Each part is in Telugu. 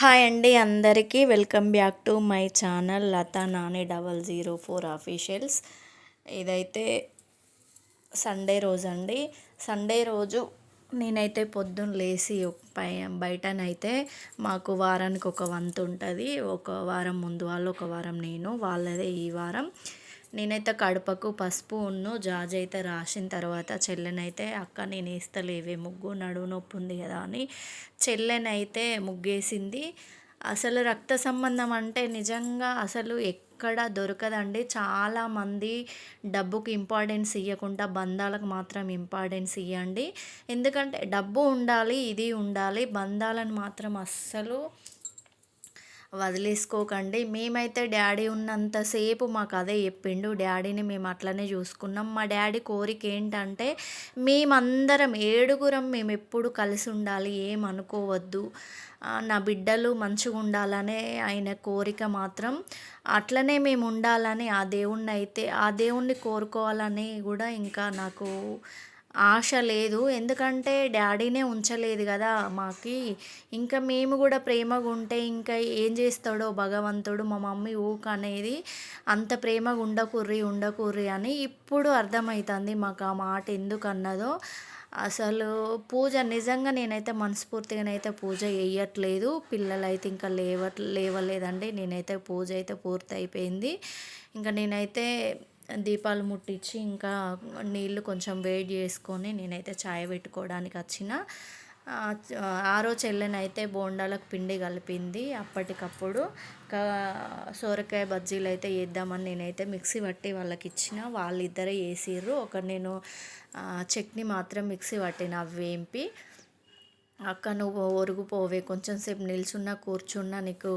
హాయ్ అండి అందరికీ welcome back to my channel Latha Nani double zero four officials. ఇదైతే సండే రోజు అండి. సండే రోజు నేనైతే పొద్దున్న లేచి పై బయటనైతే మాకు వారానికి ఒక వంతు ఉంటుంది. ఒక వారం ముందు వాళ్ళు ఒక వారం నేను వాళ్ళదే ఈ వారం. నేనైతే కడపకు పసుపు ఉన్ను జాజ్ అయితే రాసిన తర్వాత చెల్లెనైతే అక్క నేను వేస్తలేవే ముగ్గు నడువు నొప్పి ఉంది కదా అని చెల్లెనైతే ముగ్గేసింది. అసలు రక్త సంబంధం అంటే నిజంగా అసలు ఎక్కడ దొరకదండి. చాలామంది డబ్బుకి ఇంపార్టెన్స్ ఇవ్వకుండా బంధాలకు మాత్రం ఇంపార్టెన్స్ ఇవ్వండి ఎందుకంటే డబ్బు ఉండాలి ఇది ఉండాలి బంధాలను మాత్రం అస్సలు వదిలేసుకోకండి. మేమైతే డాడీ ఉన్నంతసేపు మాకు అదే చెప్పిండు. డాడీని మేము అట్లనే చూసుకున్నాం. మా డాడీ కోరిక ఏంటంటే మేమందరం ఏడుగురం మేము ఎప్పుడు కలిసి ఉండాలి ఏమనుకోవద్దు. నా బిడ్డలు మంచిగా ఉండాలనే ఆయన కోరిక మాత్రం అట్లనే మేము ఉండాలని ఆ దేవుణ్ణి అయితే ఆ దేవుణ్ణి కోరుకోవాలని కూడా ఇంకా నాకు ఆశ లేదు. ఎందుకంటే డాడీనే ఉంచలేదు కదా మాకి. ఇంకా మేము కూడా ప్రేమగా ఉంటే ఇంకా ఏం చేస్తాడో భగవంతుడు మా మమ్మీ ఊక అనేది అంత ప్రేమగా ఉండకూర్రి ఉండకూర్రి అని ఇప్పుడు అర్థమవుతుంది మాకు ఆ మాట ఎందుకు అన్నదో అసలు పూజ నిజంగా నేనైతే మనస్ఫూర్తిగానైతే పూజ వేయట్లేదు పిల్లలైతే ఇంకా లేవ లేవలేదండి. నేనైతే పూజ అయితే పూర్తి అయిపోయింది ఇంకా నేనైతే దీపాలు ముట్టించి ఇంకా నీళ్ళు కొంచెం వేడి చేసుకొని నేనైతే చాయ్ పెట్టుకోవడానికి వచ్చిన. ఆ రోజు చెల్లెనైతే బోండాలకు పిండి కలిపింది అప్పటికప్పుడు. ఇంకా సోరకాయ బజ్జీలు అయితే వేద్దామని నేనైతే మిక్సీ పట్టి వాళ్ళకి ఇచ్చిన. వాళ్ళిద్దరే వేసిర్రు. ఒక నేను చట్నీ మాత్రం మిక్సీ పట్టిన అవి వేంపి. అక్క నువ్వు ఒరుగుపోవే కొంచెం సేపు నిల్చున్నా కూర్చున్నా నీకు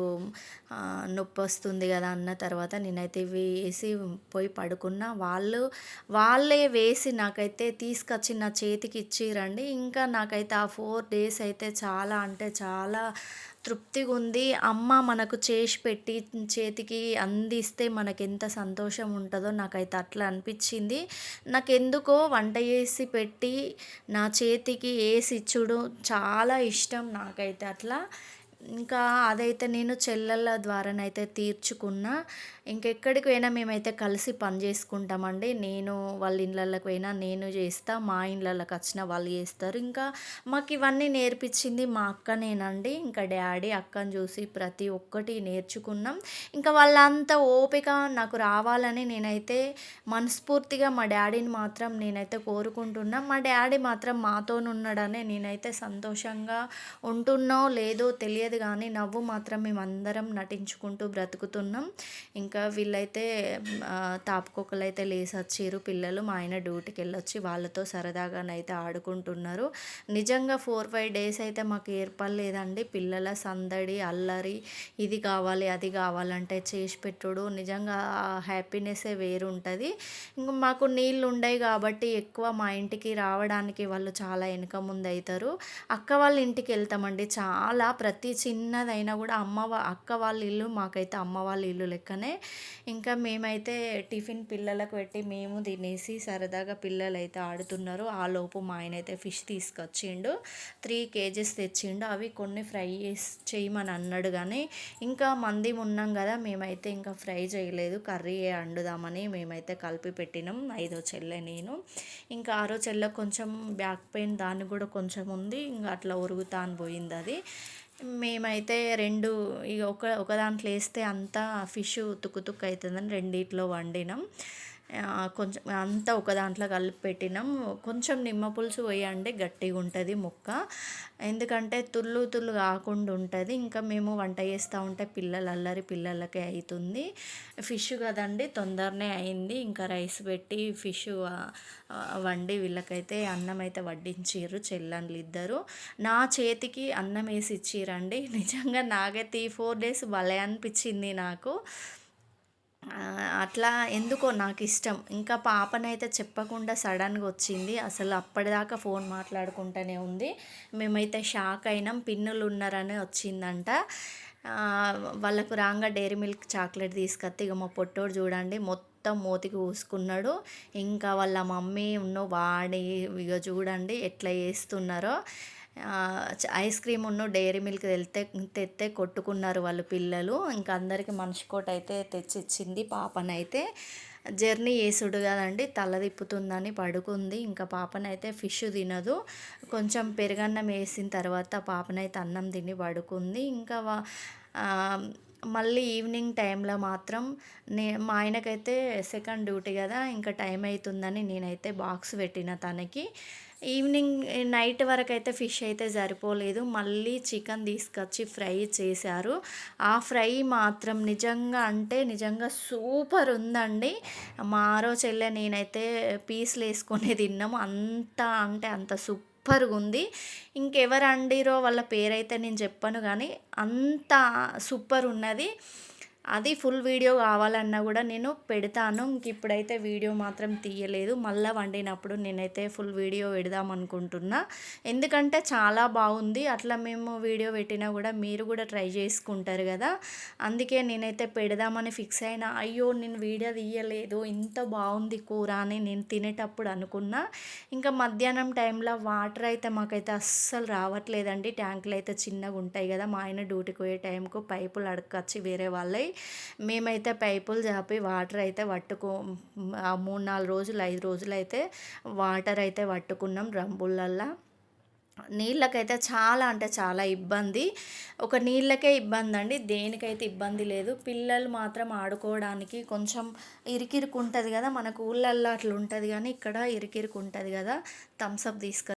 నొప్పి వస్తుంది కదా అన్న తర్వాత నేనైతే వేసి పోయి పడుకున్నా. వాళ్ళు వాళ్ళే వేసి నాకైతే తీసుకొచ్చి నా చేతికి ఇచ్చిరండి. ఇంకా నాకైతే ఆ ఫోర్ డేస్ అయితే చాలా అంటే చాలా తృప్తిగా ఉంది అమ్మ మనకు చేసి పెట్టి చేతికి అందిస్తే మనకెంత ఎంత సంతోషం ఉంటుందో నాకైతే అట్లా అనిపించింది. నాకెందుకో వంట చేసి పెట్టి నా చేతికి వేసి ఇచ్చుడు చాలా ఇష్టం నాకైతే అట్లా. ఇంకా అదైతే నేను చెల్లెళ్ళ ద్వారానైతే తీర్చుకున్నా. ఇంకెక్కడికి పోయినా మేమైతే కలిసి పని చేసుకుంటామండి. నేను వాళ్ళ ఇళ్ళకి పోయినా నేను చేస్తా మా ఇళ్ళకి వచ్చిన వాళ్ళు చేస్తారు. ఇంకా మాకు ఇవన్నీ నేర్పించింది మా అక్కనేనండి. ఇంకా డాడీ అక్కని చూసి ప్రతి ఒక్కటి నేర్చుకున్నాం. ఇంకా వాళ్ళంతా ఓపిక నాకు రావాలని నేనైతే మనస్ఫూర్తిగా మా డాడీని మాత్రం నేనైతే కోరుకుంటున్నా. మా డాడీ మాత్రం మాతోనున్నాడనే నేనైతే సంతోషంగా ఉంటున్నో లేదో తెలియదు కానీ నవ్వు మాత్రం మేమందరం నటించుకుంటూ బ్రతుకుతున్నాం. ఇంకా వీళ్ళైతే తాపుకోకలు అయితే లేసొచ్చారు వచ్చిర్రు పిల్లలు. మా ఆయన డ్యూటీకి వెళ్ళొచ్చి వాళ్ళతో సరదాగానైతే ఆడుకుంటున్నారు. నిజంగా ఫోర్ ఫైవ్ డేస్ అయితే మాకు ఏర్పడలేదండి. పిల్లల సందడి అల్లరి ఇది కావాలి అది కావాలంటే చేసి పెట్టుడు. నిజంగా హ్యాపీనెస్సే వేరు ఉంటుంది ఇంకా మాకు నీళ్ళు ఉండవు కాబట్టి ఎక్కువ మా ఇంటికి రావడానికి వాళ్ళు చాలా వెనుక ముందు అవుతారు అక్క వాళ్ళ ఇంటికి వెళ్తామండి చాలా ప్రతి చిన్నదైనా కూడా అమ్మ అక్క వాళ్ళ ఇల్లు మాకైతే అమ్మ వాళ్ళ ఇల్లు లెక్కనే. ఇంకా మేమైతే టిఫిన్ పిల్లలకు పెట్టి మేము తినేసి సరదాగా పిల్లలు అయితే ఆడుతున్నారు. ఆ లోపు మా ఆయన అయితే ఫిష్ తీసుకొచ్చిండు. త్రీ కేజెస్ తెచ్చిండు. అవి కొన్ని ఫ్రై చేసి చేయమని అన్నాడు కానీ ఇంకా మంది ఉన్నాం కదా మేమైతే ఇంకా ఫ్రై చేయలేదు. కర్రీ వండుదామని మేమైతే కలిపి పెట్టినాం. ఐదో చెల్లె నేను. ఇంకా ఆరో చెల్లె కొంచెం బ్యాక్ పెయిన్ దాన్ని కూడా కొంచెం ఉంది. ఇంకా అట్లా ఉరుగుతాను అని పోయింది అది. మేమైతే రెండు ఇక ఒక ఒక దాంట్లో వేస్తే అంతా ఫిష్ తుక్కు తుక్కు అవుతుందని రెండిట్లో వండినాం. కొంచెం అంతా ఒక దాంట్లో కలిపి పెట్టినాం. కొంచెం నిమ్మ పులుసు పోయండి గట్టిగా ఉంటుంది ముక్క. ఎందుకంటే తుల్లు తుల్లు కాకుండా ఉంటుంది. ఇంకా మేము వంట చేస్తూ ఉంటే పిల్లలు అల్లరి పిల్లలకే అవుతుంది ఫిష్ కదండి తొందరనే అయింది. ఇంకా రైస్ పెట్టి ఫిష్ వండి వీళ్ళకైతే అన్నం అయితే వడ్డించారు చెల్లెళ్ళు ఇద్దరు. నా చేతికి అన్నం వేసి ఇచ్చిరండి. నిజంగా నాకైతే ఈ ఫోర్ డేస్ భలే అనిపించింది నాకు. అట్లా ఎందుకో నాకు ఇష్టం ఇంకా పాపనైతే చెప్పకుండా సడన్గా వచ్చింది. అసలు అప్పటిదాకా ఫోన్ మాట్లాడుకుంటూనే ఉంది. మేమైతే షాక్ అయినాం. పిన్నులు ఉన్నారని వచ్చిందంట వాళ్ళకు రాగా డైరీ మిల్క్ చాక్లెట్ తీసుకొస్తే ఇక మా పొట్టోడు చూడండి మొత్తం మూతికి పూసుకున్నాడు. ఇంకా వాళ్ళ మమ్మీ ఉన్న వాడి ఇక చూడండి ఎట్లా చేస్తున్నారో. ఐస్ క్రీమ్ ఉన్న డైరీ మిల్క్ వెళ్తే తెస్తే కొట్టుకున్నారు వాళ్ళు పిల్లలు. ఇంకా అందరికి మనిషికోటి అయితే తెచ్చి ఇచ్చింది పాపనైతే. జర్నీ చేసుడు కదండి తల తిప్పుతుందని పడుకుంది. ఇంకా పాపనైతే ఫిష్ తినదు. కొంచెం పెరుగన్నం వేసిన తర్వాత పాపనైతే అన్నం తిని పడుకుంది. ఇంకా మళ్ళీ ఈవినింగ్ టైంలో మాత్రం నే మా ఆయనకైతే సెకండ్ డ్యూటీ కదా ఇంకా టైం అవుతుందని నేనైతే బాక్స్ పెట్టిన తనకి. ఈవినింగ్ నైట్ వరకు అయితే ఫిష్ అయితే సరిపోలేదు. మళ్ళీ చికెన్ తీసుకొచ్చి ఫ్రై చేశారు. ఆ ఫ్రై మాత్రం నిజంగా అంటే నిజంగా సూపర్ ఉందండి. మారో చెల్లె నేనైతే పీస్లు వేసుకొని తిన్నాము. అంత అంటే అంత సూపర్గా ఉంది. ఇంకెవరు అండిరో వాళ్ళ పేరైతే నేను చెప్పను కానీ అంత సూపర్ ఉన్నది. అది ఫుల్ వీడియో కావాలన్నా కూడా నేను పెడతాను. ఇంక ఇప్పుడైతే వీడియో మాత్రం తీయలేదు. మళ్ళీ వండినప్పుడు నేనైతే ఫుల్ వీడియో పెడదాం అనుకుంటున్నా. ఎందుకంటే చాలా బాగుంది. అట్లా మేము వీడియో పెట్టినా కూడా మీరు కూడా ట్రై చేసుకుంటారు కదా. అందుకే నేనైతే పెడదామని ఫిక్స్ అయినా అయ్యో నేను వీడియో తీయలేదు. ఇంత బాగుంది కూర అని నేను తినేటప్పుడు అనుకున్నా. ఇంకా మధ్యాహ్నం టైంలో వాటర్ అయితే మాకైతే అస్సలు రావట్లేదండి. ట్యాంకులు అయితే చిన్నగా ఉంటాయి కదా. మా ఆయన డ్యూటీకి పోయే టైంకు పైపులు అడగచ్చి వేరే వాళ్ళవి మేమైతే పైపులు చాపి వాటర్ అయితే పట్టుకో ఆ మూడు నాలుగు రోజులు ఐదు రోజులు అయితే వాటర్ అయితే పట్టుకున్నాం రంబులల్లా. నీళ్ళకైతే చాలా అంటే చాలా ఇబ్బంది. ఒక నీళ్ళకే ఇబ్బంది అండి దేనికైతే ఇబ్బంది లేదు. పిల్లలు మాత్రం ఆడుకోవడానికి కొంచెం ఇరికిరికి ఉంటుంది కదా. మనకు ఊళ్ళల్లో అట్లా ఉంటుంది కానీ ఇక్కడ ఇరికిరికి ఉంటుంది కదా థమ్స్అప్ తీసుకు